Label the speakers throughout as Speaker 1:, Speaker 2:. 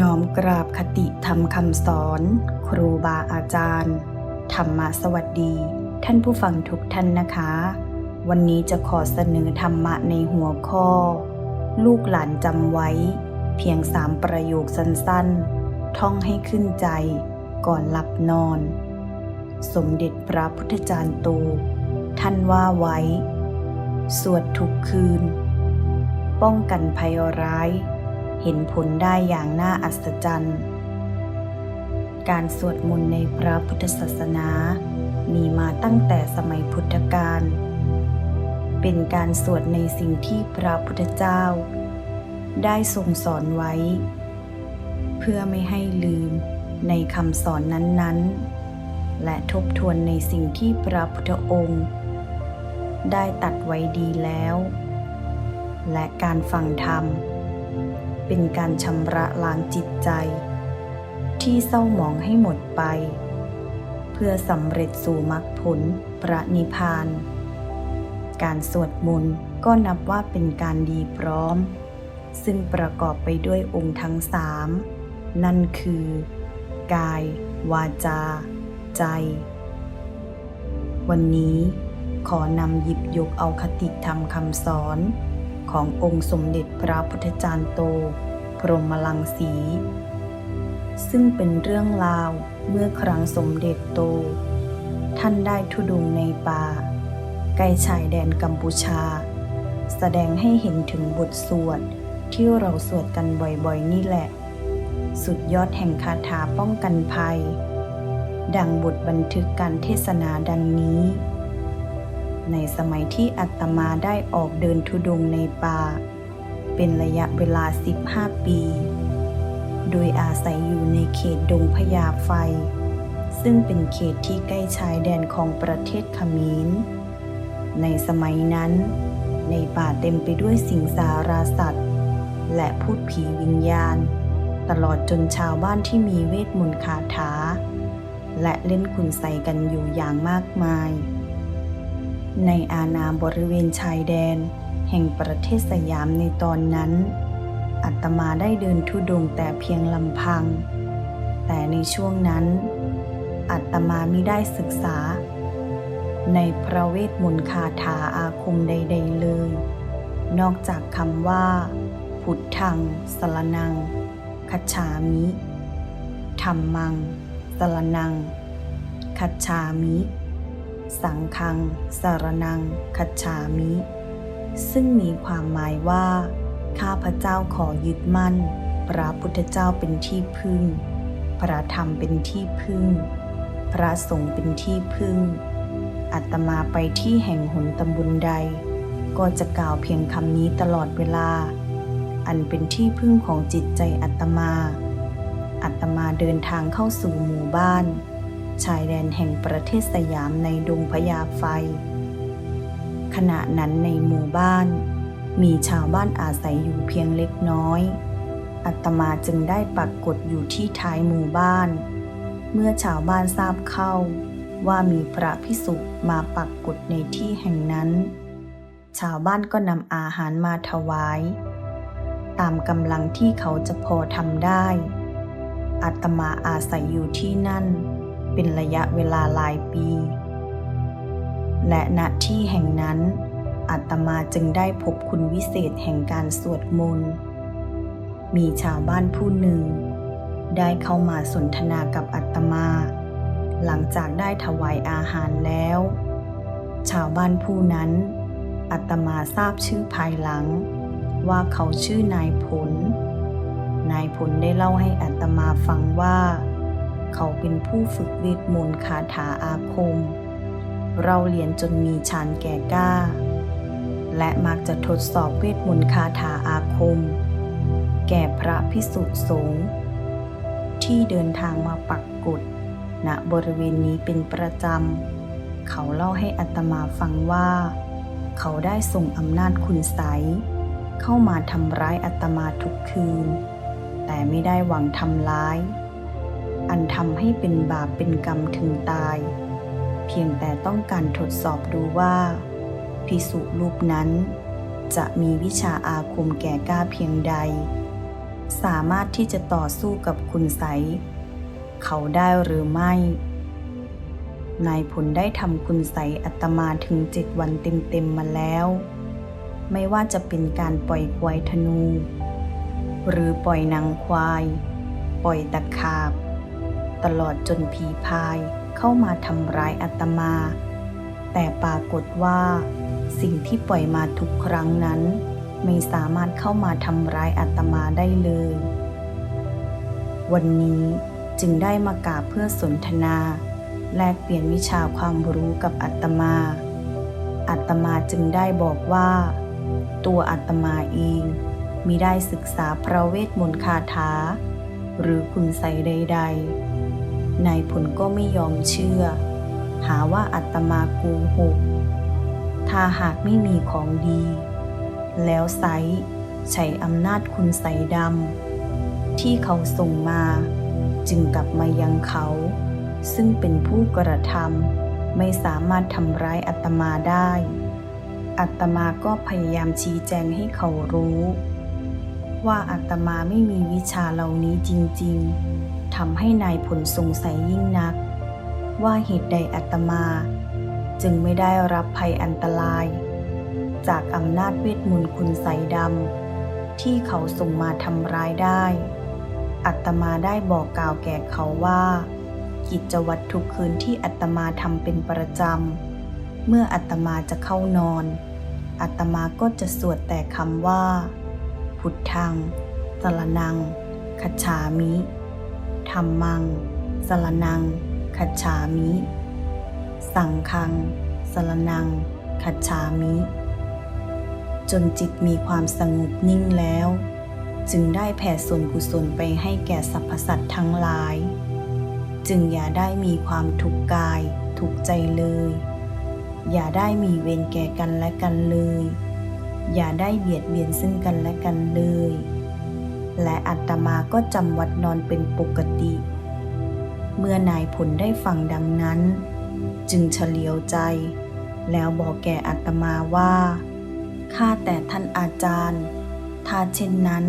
Speaker 1: น้อมกราบคติธรรมคำสอน ครูบาอาจารย์ ธรรมะสวัสดี ท่านผู้ฟังทุกท่านนะคะ วันนี้จะขอเสนอธรรมะในหัวข้อ ลูกหลานจำไว้ เพียงสามประโยคสั้นๆ ท่องให้ขึ้นใจก่อนหลับนอน สมเด็จพระพุทธจารย์โต ท่านว่าไว้ สวดทุกคืน ป้องกันภัยร้าย เห็นผลได้อย่างน่าอัศจรรย์ การสวดมนต์ในพระพุทธศาสนา มีมาตั้งแต่สมัยพุทธกาล เป็นการสวดในสิ่งที่พระพุทธเจ้า ได้ทรงสอนไว้ เพื่อไม่ให้ลืมในคำสอนนั้นๆ และทบทวนในสิ่งที่พระพุทธองค์ ได้ตัดไว้ดีแล้ว และการฟังธรรม เป็นการชำระล้างจิตใจ ที่เศร้าหมองให้หมดไป เพื่อสำเร็จสู่มรรคผลประนิพพาน การสวดมนต์ก็นับว่าเป็นการดีพร้อม ซึ่งประกอบไปด้วยองค์ทั้งสามนั่นคือ กาย วาจา ใจ วันนี้ขอนำหยิบยกเอาคติธรรมคำสอน ขององค์สมเด็จพระพุทธจารย์โต พรหมลังสี ซึ่งเป็นเรื่องราวเมื่อครั้งสมเด็จโต ท่านได้ทุดงในป่า ใกล้ชายแดนกัมพูชา แสดงให้เห็นถึงบทสวดที่เราสวดกันบ่อยๆนี่แหละ สุดยอดแห่งคาถาป้องกันภัย ดังบทบันทึกการเทศนาดังนี้ ในสมัยที่อัตมาได้ออกเดินทุดงในป่า เป็นระยะเวลา 15 ปี โดยอาศัยอยู่ในเขตดงพญาไฟ ซึ่งเป็นเขตที่ใกล้ชายแดนของประเทศขมรในสมัยนั้น ในป่าเต็มไปด้วยสิงสาราสัตว์ และพูดผีวิญญาณ ตลอดจนชาวบ้านที่มีเวทมนต์คาถา และเล่นคุณใส่กันอยู่อย่างมากมาย ในอาณาบริเวณชายแดน แห่งประเทศสยามในตอนนั้น อัตมาได้เดินทุดงแต่เพียงลำพัง แต่ในช่วงนั้น อัตมามิได้ศึกษา ในพระเวทมนต์คาถาอาคมใด ๆ เลย นอกจากคำว่า พุทธัง สรนังคัจฉามิธรรมัง สรนังคัจฉามิ สังฆัง สารนัง คัจฉามิ ซึ่งมีความหมายว่า ข้าพเจ้าขอยึดมั่น พระพุทธเจ้าเป็นที่พึ่ง พระธรรมเป็นที่พึ่ง พระสงฆ์เป็นที่พึ่ง อัตมาไปที่แห่งหนตำบลใด ก็จะกล่าวเพียงคำนี้ตลอดเวลา อันเป็นที่พึ่งของจิตใจอัตมา อัตมาเดินทางเข้าสู่หมู่บ้าน ชายแดนแห่งประเทศสยามในดงพญาไฟ ขณะนั้นในหมู่บ้าน มีชาวบ้านอาศัยอยู่เพียงเล็กน้อย อัตมาจึงได้ปักกฏอยู่ที่ท้ายหมู่บ้าน เมื่อชาวบ้านทราบเข้า ว่ามีพระพิสุมาปักกฏในที่แห่งนั้น ชาวบ้านก็นำอาหารมาถวาย ตามกำลังที่เขาจะพอทำได้อัตมาอาศัยอยู่ที่นั่น เป็นระยะเวลาหลายปี และณที่แห่งนั้นอัตมาจึงได้พบคุณวิเศษแห่งการสวดมนต์ มีชาวบ้านผู้หนึ่ง ได้เข้ามาสนทนากับอัตมา หลังจากได้ถวายอาหารแล้ว ชาวบ้านผู้นั้นอัตมาทราบชื่อภายหลัง ว่าเขาชื่อนายผล นายผลได้เล่าให้อัตมาฟังว่า เขาเป็นผู้ฝึกเวทมนต์คาถาอาคม เราเรียนจนมีฌานแก่กล้า และมักจะทดสอบเวทมนต์คาถาอาคม แก่พระพิสุสงฆ์ที่เดินทางมาปักกฏณบริเวณนี้เป็นประจำ เขาเล่าให้อัตมาฟังว่า เขาได้ส่งอำนาจคุณไสยเข้ามาทำร้ายอัตมาทุกคืน แต่ไม่ได้หวังทำร้าย อันทำให้เป็นบาปเป็นกรรมถึงตาย เพียงแต่ต้องการทดสอบดูว่า พิสุรูปนั้น จะมีวิชาอาคมแก่กล้าเพียงใด สามารถที่จะต่อสู้กับคุณไสเขาได้หรือไม่ นายผลได้ทำคุณไสอัตมาถึงเจ็ดวันเต็มๆมาแล้ว ไม่ว่าจะเป็นการปล่อยควายธนู หรือปล่อยนางควาย ปล่อยตะขาบ ตลอดจนผีพายเข้ามาทำร้ายอัตมา แต่ปรากฏว่า สิ่งที่ปล่อยมาทุกครั้งนั้น ไม่สามารถเข้ามาทำร้ายอัตมาได้เลย วันนี้จึงได้มากราบเพื่อสนทนา แลกเปลี่ยนวิชาความรู้กับอัตมาอัตมาจึงได้บอกว่า ตัวอัตมาเองมิได้ศึกษาพระเวทมนต์คาถา หรือคุณใสยใด ๆ นายผลก็ไม่ยอมเชื่อ หาว่าอัตมาโกูหก ถ้าหากไม่มีของดี แล้วไซใช้อำนาจคุณใสดำที่เขาส่งมา จึงกลับมายังเขา ซึ่งเป็นผู้กระทำไม่สามารถทำร้ายอัตมาได้ อัตมาก็พยายามชี้แจงให้เขารู้ ว่าอัตมาไม่มีวิชาเหล่านี้จริง ๆ ทำให้นายผลสงสัยยิ่งนัก ว่าเหตุใดอัตมา จึงไม่ได้รับภัยอันตราย จากอำนาจเวทมนต์คุณใสดำที่เขาส่งมาทำร้ายได้ อัตมาได้บอกกล่าวแก่เขาว่า กิจวัตรทุกคืนที่อัตมาทำเป็นประจำ เมื่ออัตมาจะเข้านอน อัตมาก็จะสวดแต่คำว่า พุทธังสรนังคัจฉามิ ธรรมัง สรนังคัจฉามิ สังฆัง สรนังคัจฉามิ จนจิตมีความสงบนิ่งแล้ว จึงได้แผ่ส่วนกุศลไปให้แก่สรรพสัตว์ทั้งหลาย จึงอย่าได้มีความทุกข์กายทุกใจเลย อย่าได้มีเวรแก่กันและกันเลย อย่าได้เบียดเบียนซึ่งกันและกันเลย และอัตมาก็จำวัดนอนเป็นปกติ เมื่อนายผลได้ฟังดังนั้น จึงเฉลียวใจ แล้วบอกแก่อัตมาว่าข้าแต่ท่านอาจารย์ ถ้าเช่นนั้น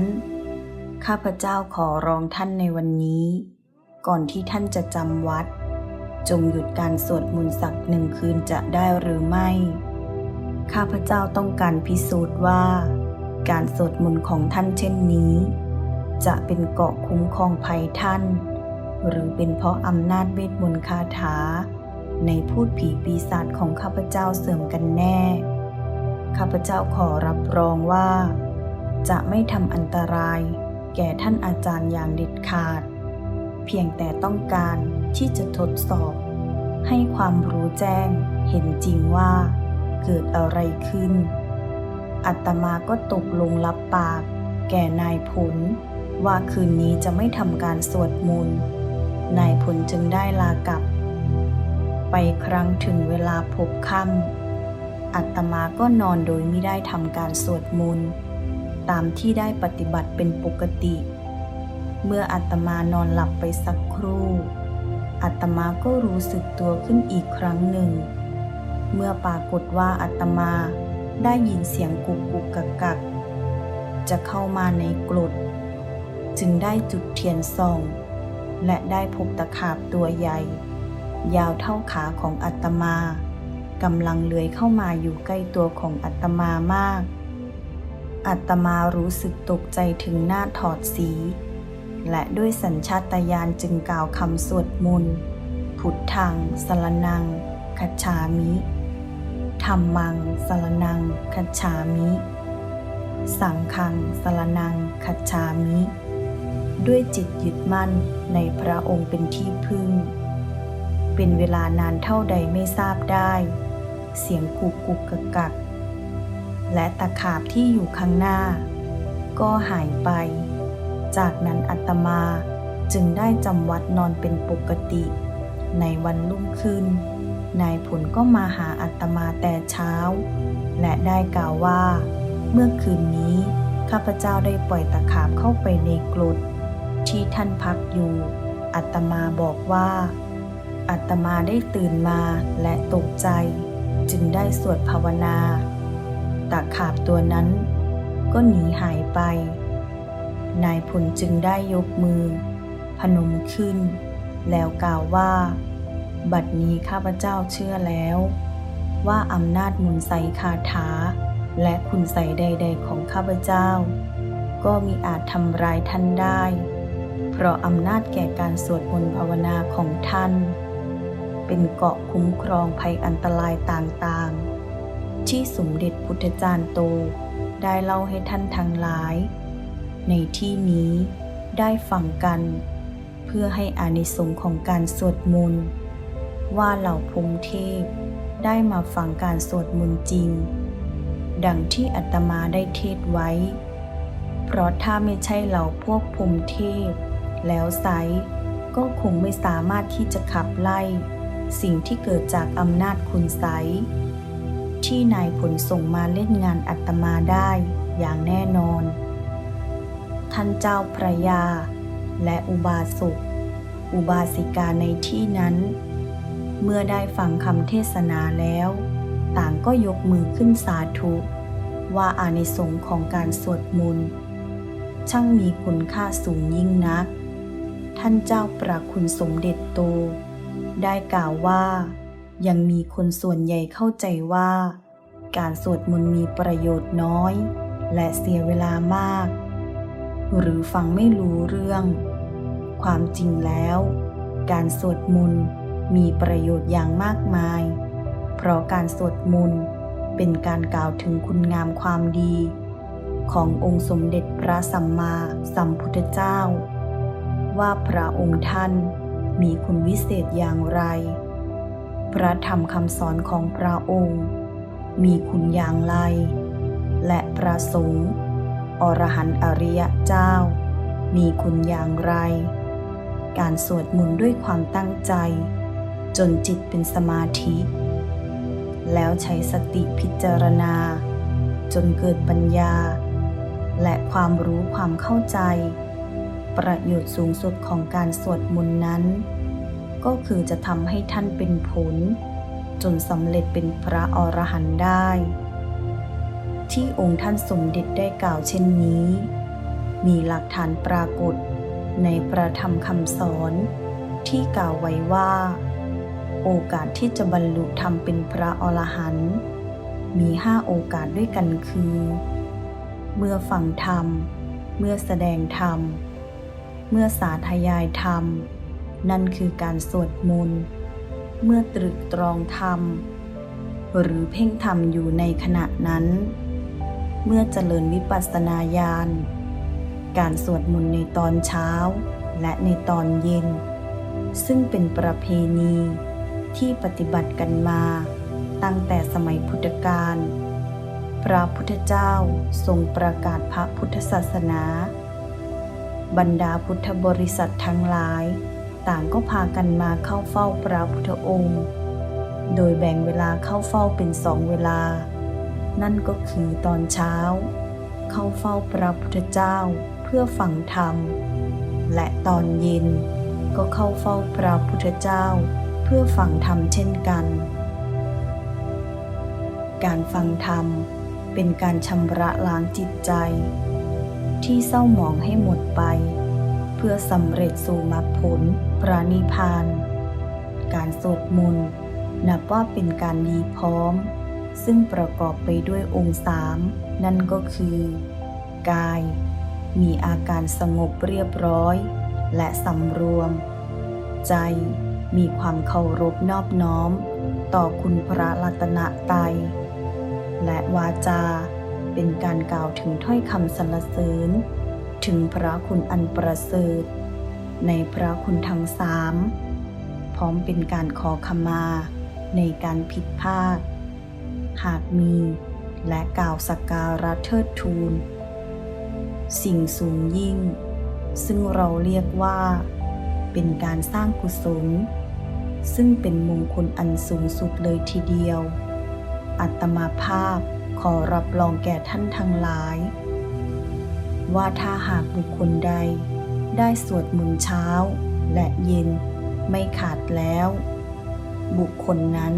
Speaker 1: ข้าพเจ้าขอร้องท่านในวันนี้ ก่อนที่ท่านจะจำวัด จงหยุดการสวดมนต์สักหนึ่งคืนจะได้หรือไม่ ข้าพเจ้าต้องการพิสูจน์ว่า การสวดมนต์ของท่านเช่นนี้ จะเป็นเกาะคุ้มครองภัยท่าน หรือเป็นเพราะอำนาจเวทมนต์คาถา ในพูดผีปีศาจของข้าพเจ้าเสื่อมกันแน่ ข้าพเจ้าขอรับรองว่า จะไม่ทำอันตราย แก่ท่านอาจารย์อย่างเด็ดขาด เพียงแต่ต้องการที่จะทดสอบ ให้ความรู้แจ้งเห็นจริงว่า เกิดอะไรขึ้น อัตมาก็ตกลงรับปากแก่นายผล ว่าคืนนี้จะไม่ทำการสวดมนต์นายผลจึงได้ลากลับ ไปครั้งถึงเวลาพบค่ำอัตมาก็นอนโดยไม่ได้ทำการสวดมนต์ตามที่ได้ปฏิบัติเป็นปกติ เมื่ออัตมานอนหลับไปสักครู่ อัตมาก็รู้สึกตัวขึ้นอีกครั้งหนึ่ง เมื่อปรากฏว่าอัตมาได้ยินเสียงกุกกุกกักกักจะเข้ามาในกรด จึงได้จุดเทียนส่องและได้พบตะขาบตัวใหญ่ ยาวเท่าขาของอัตมากำลังเลื้อยเข้ามาอยู่ใกล้ตัวของอัตมามาก อัตมารู้สึกตกใจถึงหน้าถอดสี และด้วยสัญชาตญาณจึงกล่าวคำสวดมนต์พุทธังสรนังคัจฉามิธรรมังสรนังคัจฉามิ สังฆังสรนังคัจฉามิ ด้วยจิตยึดมั่นในพระองค์เป็นที่พึ่ง เป็นเวลานานเท่าใดไม่ทราบได้ เสียงกุกกุกกักกัก และตะขาบที่อยู่ข้างหน้า ก็หายไป จากนั้นอัตมาจึงได้จำวัดนอนเป็นปกติ ในวันรุ่งขึ้น นายผลก็มาหาอัตมาแต่เช้า และได้กล่าวว่า เมื่อคืนนี้ข้าพเจ้าได้ปล่อยตะขาบเข้าไปในกรด ที่ท่านพักอยู่ อัตมาบอกว่า อัตมาได้ตื่นมาและตกใจ จึงได้สวดภาวนาตะขาบตัวนั้น ก็หนีหายไป นายพลจึงได้ยกมือ พนมขึ้น แล้วกล่าวว่า บัดนี้ข้าพเจ้าเชื่อแล้ว ว่าอำนาจมุนไสคาถา และคุณใสใด ๆ ของข้าพเจ้า ก็มีอาจทำร้ายท่านได้ เพราะอำนาจแก่การสวดมนต์ภาวนาของท่าน เป็นเกาะคุ้มครองภัยอันตรายต่างๆ ที่สมเด็จพุทธจารย์โตได้เล่าให้ท่านทั้งหลาย ในที่นี้ได้ฟังกัน เพื่อให้อานิสงส์ของการสวดมนต์ว่าเหล่าพรหมเทพได้มาฟังการสวดมนต์จริง ดังที่อาตมาได้เทศไว้ เพราะถ้าไม่ใช่เหล่าพวกพรหมเทพ แล้วไซก็คงไม่สามารถที่จะขับไล่ สิ่งที่เกิดจากอำนาจคุณไสยที่นายผลส่งมาเล่นงานอาตมาได้อย่างแน่นอน ท่านเจ้าพระยา และอุบาสกอุบาสิกาในที่นั้น เมื่อได้ฟังคำเทศนาแล้ว ต่างก็ยกมือขึ้นสาธุ ว่าอานิสงส์ของการสวดมนต์ช่างมีคุณค่าสูงยิ่งนัก ท่านเจ้าประคุณสมเด็จโต ได้กล่าวว่า ยังมีคนส่วนใหญ่เข้าใจว่า การสวดมนต์มีประโยชน์น้อย และเสียเวลามาก หรือฟังไม่รู้เรื่อง ความจริงแล้ว การสวดมนต์มีประโยชน์อย่างมากมาย เพราะการสวดมนต์เป็นการกล่าวถึงคุณงามความดี ขององค์สมเด็จพระสัมมาสัมพุทธเจ้า ว่าพระองค์ท่านมีคุณวิเศษอย่างไร พระธรรมคำสอนของพระองค์ มีคุณอย่างไร และพระสงฆ์อรหันต์อริยเจ้า มีคุณอย่างไร การสวดมนต์ด้วยความตั้งใจ จนจิตเป็นสมาธิ แล้วใช้สติพิจารณา จนเกิดปัญญา และความรู้ความเข้าใจ ประโยชน์สูงสุดของการสวดมนต์นั้น ก็คือจะทำให้ท่านเป็นผล จนสำเร็จเป็นพระอรหันต์ได้ ที่องค์ท่านสมเด็จได้กล่าวเช่นนี้ มีหลักฐานปรากฏในประธรรมคำสอนที่กล่าวไว้ว่า โอกาสที่จะบรรลุธรรมเป็นพระอรหันต์มีห้าโอกาสด้วยกันคือ เมื่อฟังธรรม เมื่อแสดงธรรม เมื่อสาธยายธรรม นั่นคือการสวดมนต์เมื่อตรึกตรองธรรม หรือเพ่งธรรมอยู่ในขณะนั้น เมื่อเจริญวิปัสสนาญาณการสวดมนต์ในตอนเช้าและในตอนเย็น ซึ่งเป็นประเพณีที่ปฏิบัติกันมาตั้งแต่สมัยพุทธกาลพระพุทธเจ้าทรงประกาศพระพุทธศาสนา บรรดาพุทธบริษัททั้งหลาย ต่างก็พากันมาเข้าเฝ้าพระพุทธองค์ โดยแบ่งเวลาเข้าเฝ้าเป็นสองเวลา นั่นก็คือตอนเช้า เข้าเฝ้าพระพุทธเจ้าเพื่อฟังธรรม และตอนเย็นก็เข้าเฝ้าพระพุทธเจ้าเพื่อฟังธรรมเช่นกัน การฟังธรรมเป็นการชำระล้างจิตใจ ที่เศร้าหมองให้หมดไป เพื่อสำเร็จสู่มรรคผลพระนิพพาน การสวดมนต์นับว่าเป็นการดีพร้อม ซึ่งประกอบไปด้วยองค์สามนั่นก็คือ กาย มีอาการสงบเรียบร้อย และสำรวม ใจมีความเคารพนอบน้อม ต่อคุณพระรัตนตรัยและวาจา เป็นการกล่าวถึงถ้อยคำสรรเสริญ ถึงพระคุณอันประเสริฐ ในพระคุณทั้งสามพร้อมเป็นการขอขมาในการผิดพลาด หากมีและกล่าวสักการะเทิดทูนสิ่งสูงยิ่ง ซึ่งเราเรียกว่า เป็นการสร้างกุศล ซึ่งเป็นมงคลอันสูงสุดเลยทีเดียว อัตมาภาพ ขอรับรองแก่ท่านทั้งหลาย ว่าถ้าหากบุคคลใด ได้สวดมนต์เช้าและเย็นไม่ขาดแล้ว บุคคลนั้น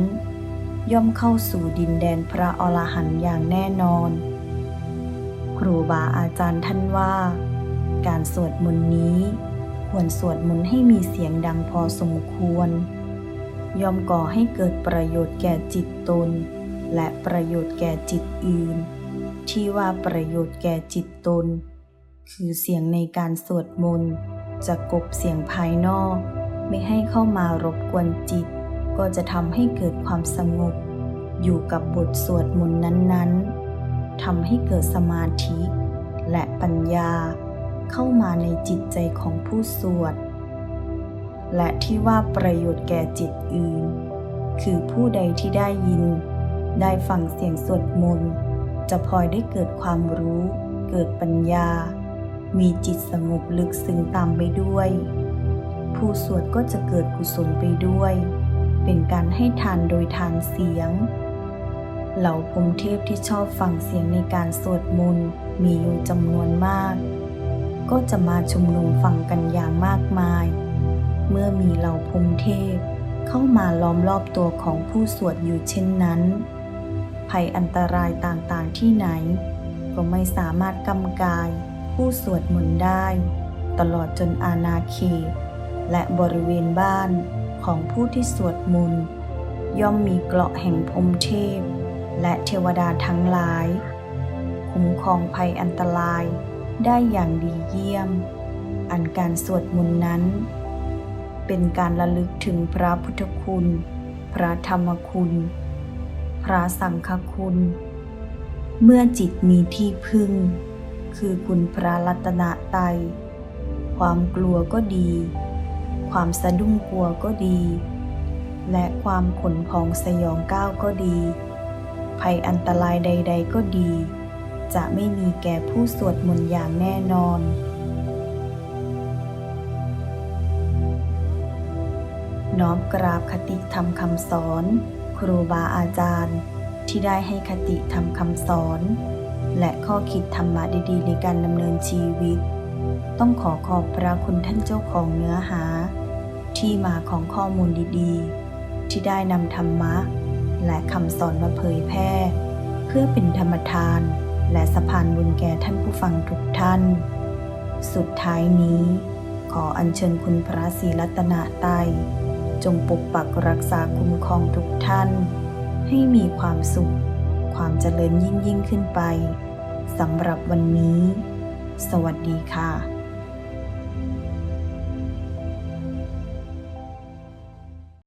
Speaker 1: ย่อมเข้าสู่ดินแดนพระอรหันต์อย่างแน่นอน ครูบาอาจารย์ท่านว่า การสวดมนต์นี้ ควรสวดมนต์ให้มีเสียงดังพอสมควร ย่อมก่อให้เกิดประโยชน์แก่จิตตน และประโยชน์แก่จิตอื่น ที่ว่าประโยชน์แก่จิตตน คือเสียงในการสวดมนต์จะกบเสียงภายนอก ไม่ให้เข้ามารบกวนจิต ก็จะทำให้เกิดความสงบ อยู่กับบทสวดมนต์นั้นๆทำให้เกิดสมาธิ และปัญญาเข้ามาในจิตใจของผู้สวด และที่ว่าประโยชน์แก่จิตอื่น คือผู้ใดที่ได้ยิน ได้ฟังเสียงสวดมนต์จะพลอยได้เกิดความรู้ เกิดปัญญา มีจิตสงบลึกซึ้งตามไปด้วย ผู้สวดก็จะเกิดกุศลไปด้วย เป็นการให้ทานโดยทานเสียง เหล่าพรมเทพที่ชอบฟังเสียงในการสวดมนต์มีอยู่จำนวนมาก ก็จะมาชุมนุมฟังกันอย่างมากมาย เมื่อมีเหล่าพรมเทพเข้ามาล้อมรอบตัวของผู้สวดอยู่เช่นนั้น ภัยอันตรายต่างๆที่ไหน ก็ไม่สามารถกำกาย ผู้สวดมนต์ได้ ตลอดจนอาณาเขตและบริเวณบ้านของผู้ที่สวดมนต์ย่อมมีเกราะแห่งพรมเทพ และเทวดาทั้งหลาย คุ้มครองภัยอันตรายได้อย่างดีเยี่ยม อันการสวดมนต์นั้น เป็นการระลึกถึงพระพุทธคุณ พระธรรมคุณ พระสังฆคุณ เมื่อจิตมีที่พึ่ง คือคุณพระรัตนตรัยความกลัวก็ดี ความสะดุ้งกลัวก็ดี และความขนพองสยองก้าวก็ดี ภัยอันตรายใด ๆ ก็ดี จะไม่มีแก่ผู้สวดมนต์อย่างแน่นอนน้อมกราบคติธรรมคำสอน ครูบาอาจารย์ ที่ได้ให้คติธรรมคำสอน และข้อคิดธรรมะดีๆ ในการดำเนินชีวิต ต้องขอขอบพระคุณท่านเจ้าของเนื้อหา ที่มาของข้อมูลดีๆ ที่ได้นำธรรมะ และคำสอนมาเผยแพร่ เพื่อเป็นธรรมทาน และสะพานบุญแก่ท่านผู้ฟังทุกท่าน สุดท้ายนี้ ขออัญเชิญคุณพระศรีรัตนตรัย จงปกปักรักษาคุ้มครองทุกท่าน ให้มีความสุข ความเจริญยิ่งยิ่งขึ้นไปสำหรับวันนี้ สวัสดีค่ะ